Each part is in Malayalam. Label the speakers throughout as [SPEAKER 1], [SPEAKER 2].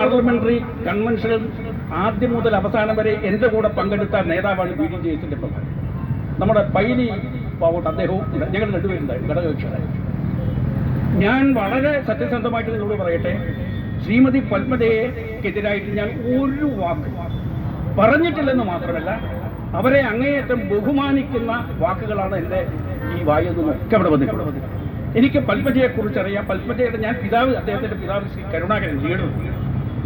[SPEAKER 1] പാർലമെന്ററി കൺവെൻഷനിൽ ആദ്യം മുതൽ അവസാനം വരെ എന്റെ കൂടെ പങ്കെടുത്ത നേതാവാണ് ബി ഡി ജെ പ്രഭാവം നമ്മുടെ പൈലി പാവോട്ട് അദ്ദേഹവും ഞങ്ങൾ രണ്ടുപേരുണ്ടായിരുന്നു ഘടകകക്ഷികളായിരുന്നു ഞാൻ വളരെ സത്യസന്ധമായിട്ട് നിങ്ങളോട് പറയട്ടെ ശ്രീമതി പത്മജയെക്കെതിരായിട്ട് ഞാൻ ഒരു വാക്ക് പറഞ്ഞിട്ടില്ലെന്ന് മാത്രമല്ല അവരെ അങ്ങേയറ്റം ബഹുമാനിക്കുന്ന വാക്കുകളാണ് എന്റെ ഈ വായിൽ നിന്നൊക്കെ അവിടെ വന്നിട്ടുള്ളത്. എനിക്ക് പത്മജയെക്കുറിച്ചറിയാം. പത്മജയുടെ ഞാൻ പിതാവ് അദ്ദേഹത്തിന്റെ പിതാവ് ശ്രീ കരുണാകരൻ ലീഡർ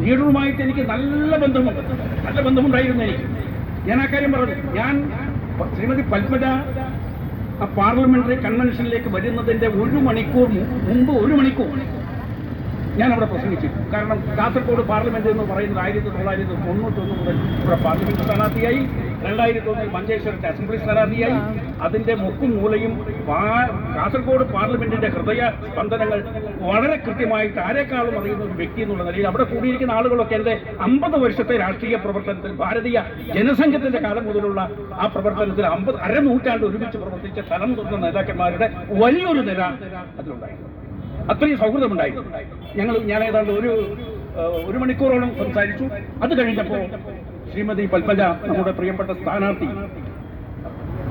[SPEAKER 1] ലീഡറുമായിട്ട് എനിക്ക് നല്ല ബന്ധമുണ്ട്. നല്ല ബന്ധമുണ്ടായിരുന്നു എനിക്ക്. ഞാൻ ആ കാര്യം പറഞ്ഞു. ഞാൻ ശ്രീമതി പത്മജ ആ പാർലമെന്ററി കൺവെൻഷനിലേക്ക് വരുന്നതിന്റെ ഒരു മണിക്കൂർ മുമ്പ് ഒരു മണിക്കൂർ ഞാൻ അവിടെ പ്രസംഗിച്ചു. കാരണം കാസർഗോഡ് പാർലമെന്റ് എന്ന് പറയുന്നത് ആയിരത്തി തൊള്ളായിരത്തി തൊണ്ണൂറ്റൊന്ന് മുതൽ ഇവിടെ പാർലമെന്റ് സ്ഥാനാർത്ഥിയായി. രണ്ടായിരത്തി ഒന്നിൽ മഞ്ചേശ്വരത്തെ അസംബ്ലി സ്ഥാനാർത്ഥിയായി. അതിന്റെ മുക്കും മൂലയും കാസർഗോഡ് പാർലമെന്റിന്റെ ഹൃദയ സ്പന്ദനങ്ങൾ വളരെ കൃത്യമായിട്ട് ആരെക്കാളും അറിയുന്ന ഒരു വ്യക്തി എന്നുള്ള നിലയിൽ അവിടെ കൂടിയിരിക്കുന്ന ആളുകളൊക്കെ എന്റെ അമ്പത് വർഷത്തെ രാഷ്ട്രീയ പ്രവർത്തനത്തിൽ ഭാരതീയ ജനസംഘത്തിന്റെ കാലം മുതലുള്ള ആ പ്രവർത്തനത്തിൽ അമ്പത് അരനൂറ്റാണ്ട് ഒരുമിച്ച് പ്രവർത്തിച്ച തലം തുറന്ന നേതാക്കന്മാരുടെ വലിയൊരു നില അതിലുണ്ടായിരുന്നു അത്രയും സൗഹൃദമുണ്ടായി. ഞങ്ങൾ ഞാൻ ഏതാണ്ട് ഒരു ഒരു മണിക്കൂറോളം സംസാരിച്ചു. അത് കഴിഞ്ഞപ്പോൾ ശ്രീമതി പത്മജ നമ്മുടെ പ്രിയപ്പെട്ട സ്ഥാനാർത്ഥി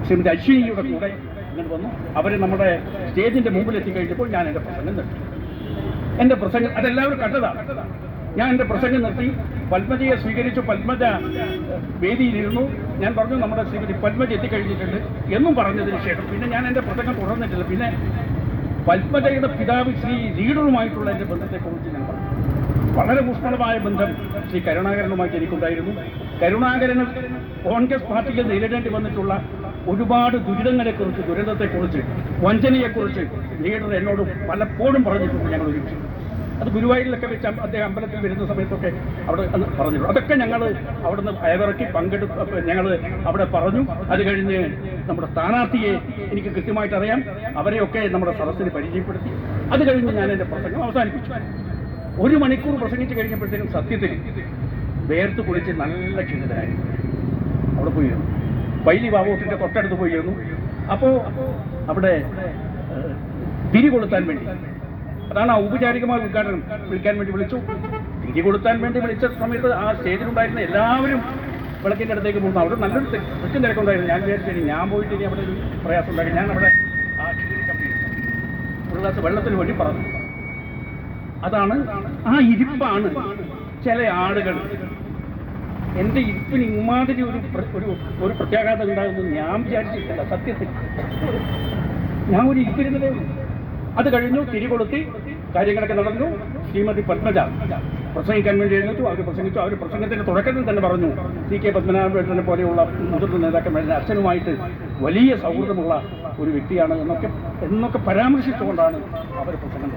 [SPEAKER 1] ശ്രീമതി അശ്വിനിയുടെ കൂടെ ഇങ്ങോട്ട് വന്നു. അവർ നമ്മുടെ സ്റ്റേജിന്റെ മുമ്പിൽ എത്തിക്കഴിഞ്ഞപ്പോൾ ഞാൻ എന്റെ പ്രസംഗം നിർത്തി. എന്റെ പ്രസംഗം അതെല്ലാവരും കണ്ടതാണ്. ഞാൻ എന്റെ പ്രസംഗം നിർത്തി. പത്മജയെ സ്വീകരിച്ചു. പത്മജ വേദിയിലിരുന്നു. ഞാൻ പറഞ്ഞു നമ്മുടെ ശ്രീമതി പത്മജ എത്തിക്കഴിഞ്ഞിട്ടുണ്ട് എന്നും പറഞ്ഞതിന് ശേഷം. പിന്നെ ഞാൻ എന്റെ പ്രസംഗം തുടർന്നിട്ടില്ല. പിന്നെ പത്മജയുടെ പിതാവ് ശ്രീ ലീഡറുമായിട്ടുള്ള എന്റെ ബന്ധത്തെക്കുറിച്ച് ഞാൻ പറഞ്ഞു. വളരെ ഊഷ്മളമായ ബന്ധം ശ്രീ കരുണാകരനുമായിട്ട് എനിക്കുണ്ടായിരുന്നു. കരുണാകരന് കോൺഗ്രസ് പാർട്ടിയിൽ നേരിടേണ്ടി വന്നിട്ടുള്ള ഒരുപാട് ദുരിതങ്ങളെക്കുറിച്ച് ദുരന്തത്തെക്കുറിച്ച് വഞ്ചനയെക്കുറിച്ച് ലീഡർ എന്നോട് പലപ്പോഴും പറഞ്ഞിട്ടുണ്ട് ഞങ്ങൾ ഒരുമിച്ച്. അത് ഗുരുവായൂരിലൊക്കെ വെച്ച് അദ്ദേഹം അമ്പലത്തിൽ വരുന്ന സമയത്തൊക്കെ അവിടെ പറഞ്ഞിട്ടുണ്ട്. അതൊക്കെ ഞങ്ങൾ അവിടുന്ന് അയവിറക്കി പങ്കെടുത്ത് ഞങ്ങൾ അവിടെ പറഞ്ഞു. അത് കഴിഞ്ഞ് നമ്മുടെ സ്ഥാനാർത്ഥിയെ എനിക്ക് കൃത്യമായിട്ട് അറിയാം അവരെയൊക്കെ നമ്മുടെ സദസ്സിന് പരിചയപ്പെടുത്തി. അത് കഴിഞ്ഞ് ഞാൻ എന്റെ പ്രസംഗം അവസാനിപ്പിച്ചു. ഒരു മണിക്കൂർ പ്രസംഗിച്ച് കഴിഞ്ഞപ്പോഴത്തേക്കും സത്യത്തിൽ വേർത്ത് കുളിച്ച് നല്ല ക്ഷീണിതരായി. അവിടെ പോയിരുന്നു പൈലി ബാബോട്ടിന്റെ തൊട്ടടുത്ത് പോയിരുന്നു അപ്പോൾ അവിടെ തിരി കൊളുത്താൻ വേണ്ടി. അതാണ് ഔപചാരികമായ ഉദ്ഘാടനം വിളിക്കാൻ വേണ്ടി വിളിച്ചു. തിരി കൊളുത്താൻ വേണ്ടി വിളിച്ച സമയത്ത് ആ സ്റ്റേജിലുണ്ടായിരുന്ന എല്ലാവരും വിളക്കിന്റെ അടുത്തേക്ക് പോകുന്നു. അവിടെ നല്ലൊരു തിക്കും തിരക്കുണ്ടായിരുന്നു. ഞാൻ വിചാരിച്ചു ഞാൻ പോയിട്ട് ഇനി അവിടെ ഒരു പ്രയാസം ഉണ്ടാക്കി ഞാൻ അവിടെ ആ ഒരു വെള്ളത്തിന് വേണ്ടി പറഞ്ഞു. അതാണ് ആ ഇരിപ്പാണ് ചില ആളുകൾ എന്റെ ഇരിപ്പിന് ഇമാതിരി ഒരു ഒരു ഒരു പ്രത്യാഘാതം ഉണ്ടാകുമെന്ന് ഞാൻ വിചാരിച്ചിട്ടില്ല സത്യത്തിൽ. ഞാൻ ഒരു ഇരിപ്പിരുന്നതേ അത് കഴിഞ്ഞു തിരികൊളുത്തി കാര്യങ്ങളൊക്കെ നടന്നു. ശ്രീമതി പത്മജ പ്രസംഗിക്കാൻ വേണ്ടി എഴുന്നേറ്റു. അവർ പ്രസംഗിച്ചു. അവർ പ്രസംഗത്തിന്റെ തുടക്കത്തിൽ തന്നെ പറഞ്ഞു സി കെ പത്മനാഭേട്ടനെ പോലെയുള്ള മുതിർന്ന നേതാക്കന്മാരുടെ അച്ഛനുമായിട്ട് വലിയ സൗഹൃദമുള്ള ഒരു വ്യക്തിയാണ് എന്നൊക്കെ എന്നൊക്കെ പരാമർശിച്ചുകൊണ്ടാണ് അവർ പ്രസംഗം